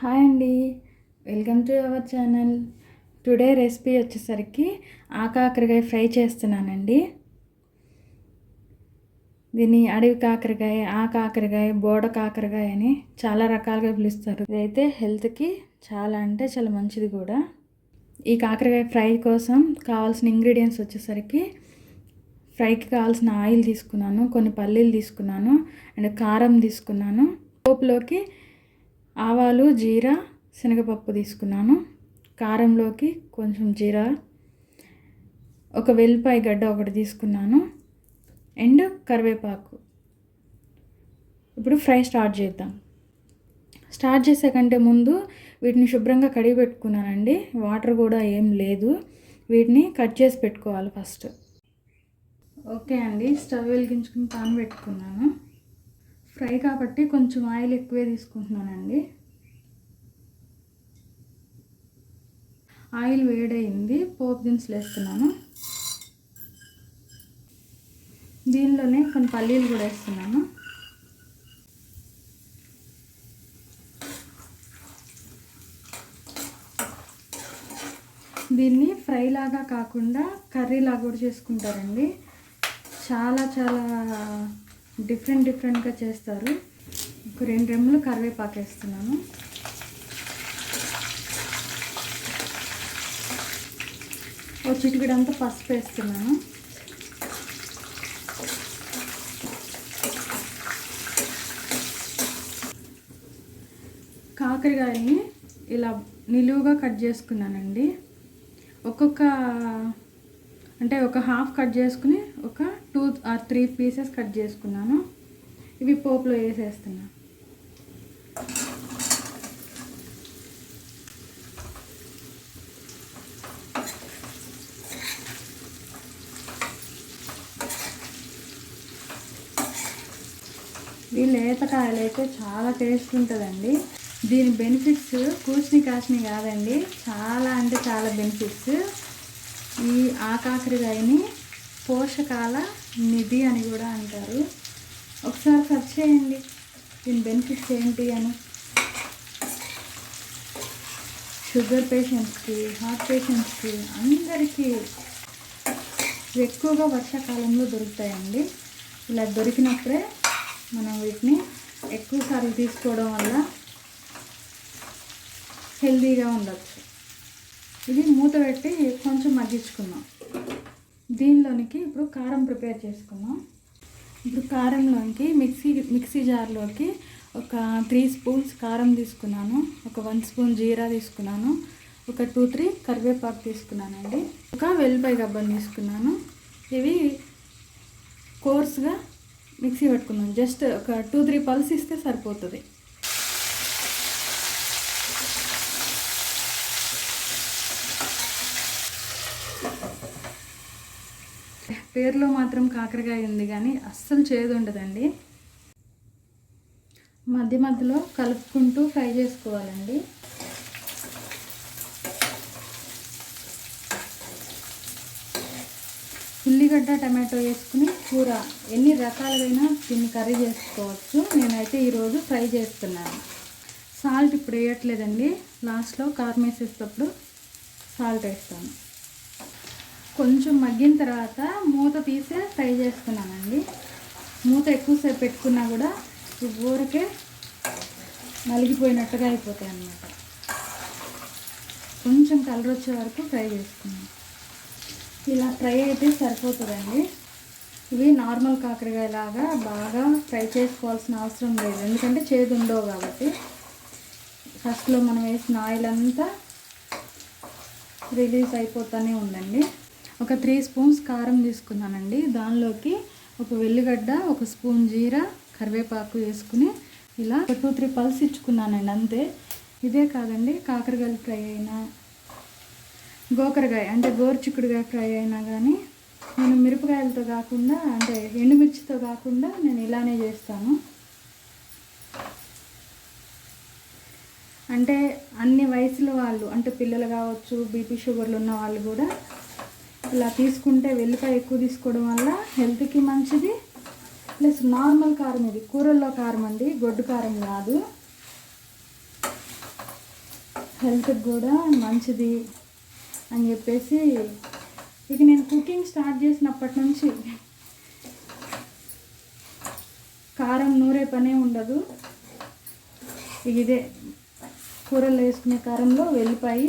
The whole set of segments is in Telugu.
హాయ్ అండి. Welcome to our channel. Today recipe వచ్చేసరికి ఆకాకరకాయ ఫ్రై చేస్తున్నానండి. దీన్ని అడవి కాకరకాయ ఆ కాకరకాయ బోడ కాకరకాయ అని చాలా రకాలుగా పిలుస్తారు. ఇదైతే హెల్త్కి చాలా అంటే చాలా మంచిది కూడా. ఈ కాకరకాయ ఫ్రై కోసం కావాల్సిన ఇంగ్రీడియంట్స్ వచ్చేసరికి ఫ్రైకి కావాల్సిన ఆయిల్ తీసుకున్నాను కొన్ని పల్లీలు తీసుకున్నాను అండ్ కారం తీసుకున్నాను. పోపులోకి ఆవాలు జీరా శనగపప్పు తీసుకున్నాను. కారంలోకి కొంచెం జీరా ఒక వెల్లిపాయ గడ్డ ఒకటి తీసుకున్నాను. అండ్ కరివేపాకు. ఇప్పుడు ఫ్రై స్టార్ట్ చేద్దాం. స్టార్ట్ చేసే కంటే ముందు వీటిని శుభ్రంగా కడిగి పెట్టుకున్నానండి. వాటర్ కూడా ఏం లేదు. వీటిని కట్ చేసి పెట్టుకోవాలి ఫస్ట్. ఓకే అండి. స్టవ్ వెలిగించుకుని పాన్ పెట్టుకున్నాను. ఫ్రై కాబట్టి కొంచెం ఆయిల్ ఎక్కువే తీసుకుంటున్నానండి. ఆయిల్ వేడయింది పోపు దినుసులు వేస్తున్నాను. దీనిలోనే కొన్ని పల్లీలు కూడా వేస్తున్నాను. దీన్ని ఫ్రై లాగా కాకుండా కర్రీ లాగా కూడా చేసుకుంటారండి. చాలా చాలా డిఫరెంట్ డిఫరెంట్గా చేస్తారు. ఒక రెండు రెమ్మలు కరివేపాకు వేస్తున్నాను. ఓ చిటికడంతా పసుపు వేస్తున్నాను. కాకరకాయని ఇలా నిలువుగా కట్ చేసుకున్నానండి. ఒక్కొక్క అంటే ఒక హాఫ్ కట్ చేసుకుని ఒక two or three pieces cut చేసుకున్నాను. ఇవి పోపులో వేసేస్తున్నా. ఈ లేతకాయలు అయితే చాలా టేస్ట్ ఉంటుందండి. దీని బెనిఫిట్స్ కూర్చుని కాసిని కాదండి. చాలా అంటే చాలా బెనిఫిట్స్ ఈ ఆకాకరికాయని పోషకాల నిధి అని కూడా అంటారు. ఒకసారి సెర్చ్ చేయండి. దీని బెనిఫిట్స్ ఏంటి అని. షుగర్ పేషెంట్స్కి హార్ట్ పేషెంట్స్కి అందరికీ ఎక్కువగా వర్షాకాలంలో దొరుకుతాయండి. ఇలా దొరికినప్పుడే మనం వీటిని ఎక్కువ సార్లు తీసుకోవడం వల్ల హెల్దీగా ఉండొచ్చు. ఇది మూత పెట్టి కొంచెం మగ్గించుకుందాం. దీనిలోనికి ఇప్పుడు కారం ప్రిపేర్ చేసుకుందాం. ఇప్పుడు కారంలోకి మిక్సీ మిక్సీ జార్లోకి ఒక త్రీ స్పూన్స్ కారం తీసుకున్నాను. ఒక వన్ స్పూన్ జీరా తీసుకున్నాను. ఒక టూ త్రీ కరివేపాకు తీసుకున్నానండి. ఒక వెల్లిపాయ గబ్బని తీసుకున్నాను. ఇవి కోర్స్గా మిక్సీ పెట్టుకున్నాను జస్ట్ ఒక టూ త్రీ పల్స్ ఇస్తే సరిపోతుంది. పేరులో మాత్రం కాకరకాయ ఉంది కానీ అస్సలు చేదు ఉండదండి. మధ్య మధ్యలో కలుపుకుంటూ ఫ్రై చేసుకోవాలండి. ఉల్లిగడ్డ టమాటో వేసుకుని కూర ఎన్ని రకాలుగైనా దీన్ని కర్రీ చేసుకోవచ్చు. నేనైతే ఈరోజు ఫ్రై చేస్తున్నాను. సాల్ట్ ఇప్పుడు వేయట్లేదండి. లాస్ట్లో కారం వేసేటప్పుడు సాల్ట్ వేస్తాను. కొంచెం మగ్గిన తర్వాత మూత తీసే ఫ్రై చేసుకున్నానండి మూత ఎక్కువసేపు పెట్టుకున్నా కూడా ఊరికే నలిగిపోయినట్టుగా అయిపోతాయి అన్నమాట. కొంచెం కలర్ వచ్చే వరకు ఫ్రై చేసుకున్నాం ఇలా ఫ్రై అయితే సరిపోతుందండి. ఇవి నార్మల్ కాకరకాయ లాగా బాగా ఫ్రై చేసుకోవాల్సిన అవసరం లేదు. ఎందుకంటే చేదు ఉండవు కాబట్టి. ఫస్ట్లో మనం వేసిన ఆయిల్ అంతా రిలీజ్ అయిపోతూనే ఉందండి. ఒక త్రీ స్పూన్స్ కారం తీసుకున్నానండి. దానిలోకి ఒక వెల్లిగడ్డ ఒక స్పూన్ జీరా కరివేపాకు వేసుకుని ఇలా ఒక టూ త్రీ పల్స్ ఇచ్చుకున్నానండి అంతే. ఇదే కాదండి కాకరకాయలు ఫ్రై అయినా గోకరకాయ అంటే గోరుచిక్కుడుకాయ ఫ్రై అయినా కానీ నేను మిరపకాయలతో కాకుండా అంటే ఎండుమిర్చితో కాకుండా నేను ఇలానే చేస్తాను. అంటే అన్ని వయసుల వాళ్ళు అంటే పిల్లలు కావచ్చు బీపీ షుగర్లు ఉన్న వాళ్ళు కూడా ఇలా తీసుకుంటే వెల్లిపాయ ఎక్కువ తీసుకోవడం వల్ల హెల్త్కి మంచిది. ప్లస్ నార్మల్ కారం ఇది కూరల్లో కారం అండి గొడ్డు కారం కాదు. హెల్త్కి కూడా మంచిది అని చెప్పేసి ఇక నేను కుకింగ్ స్టార్ట్ చేసినప్పటి నుంచి కారం నూరే పనే ఉండదు. ఇక ఇదే కూరల్లో వేసుకునే కారంలో వెల్లిపాయి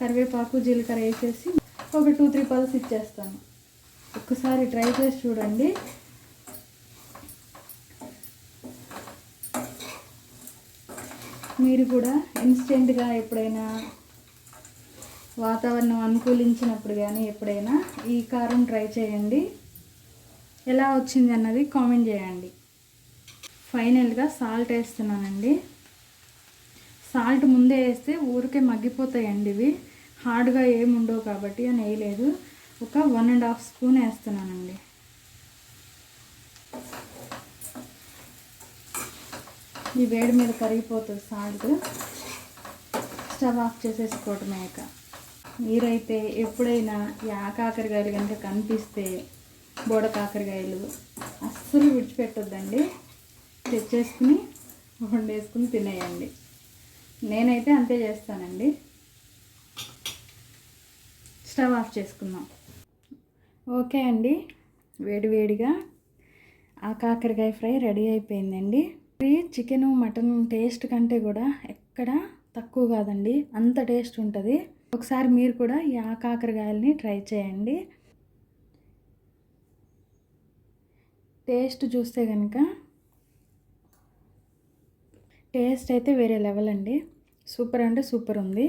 కరివేపాకు జీలకర్ర వేసేసి ఒక టూ త్రీ పల్స్ ఇచ్చేస్తాను. ఒక్కసారి ట్రై చేసి చూడండి. మీరు కూడా ఇన్స్టెంట్గా ఎప్పుడైనా వాతావరణం అనుకూలించినప్పుడు కానీ ఎప్పుడైనా ఈ కారం ట్రై చేయండి. ఎలా వచ్చింది అన్నది కామెంట్ చేయండి. ఫైనల్గా సాల్ట్ వేస్తున్నానండి. సాల్ట్ ముందే వేస్తే ఊరికే మగ్గిపోతాయండి ఇవి. హార్డ్గా ఏమి ఉండవు కాబట్టి అని వేయలేదు ఒక వన్ అండ్ హాఫ్ స్పూన్ వేస్తున్నానండి. ఈ వేడి మీద కరిగిపోతుంది సాల్ట్. స్టవ్ ఆఫ్ చేసేసుకోవటమే ఇక. మీరైతే ఎప్పుడైనా ఈ ఆకాకరకాయలు కనుక కనిపిస్తే బోడ కాకరకాయలు అస్సలు విడిచిపెట్టొద్దండి. తెచ్చేసుకుని వండేసుకుని తినేయండి. నేనైతే అంతే చేస్తానండి. స్టవ్ ఆఫ్ చేసుకుందాం. ఓకే అండి. వేడి వేడిగా ఆ కాకరకాయ ఫ్రై రెడీ అయిపోయిందండి. ఫ్రీ చికెన్ మటన్ టేస్ట్ కంటే కూడా ఎక్కడ తక్కువ కాదండి. అంత టేస్ట్ ఉంటుంది. ఒకసారి మీరు కూడా ఈ ఆ కాకరకాయలని ట్రై చేయండి. టేస్ట్ చూస్తే కనుక టేస్ట్ అయితే వేరే లెవెల్ అండి. సూపర్ అంటే సూపర్ ఉంది.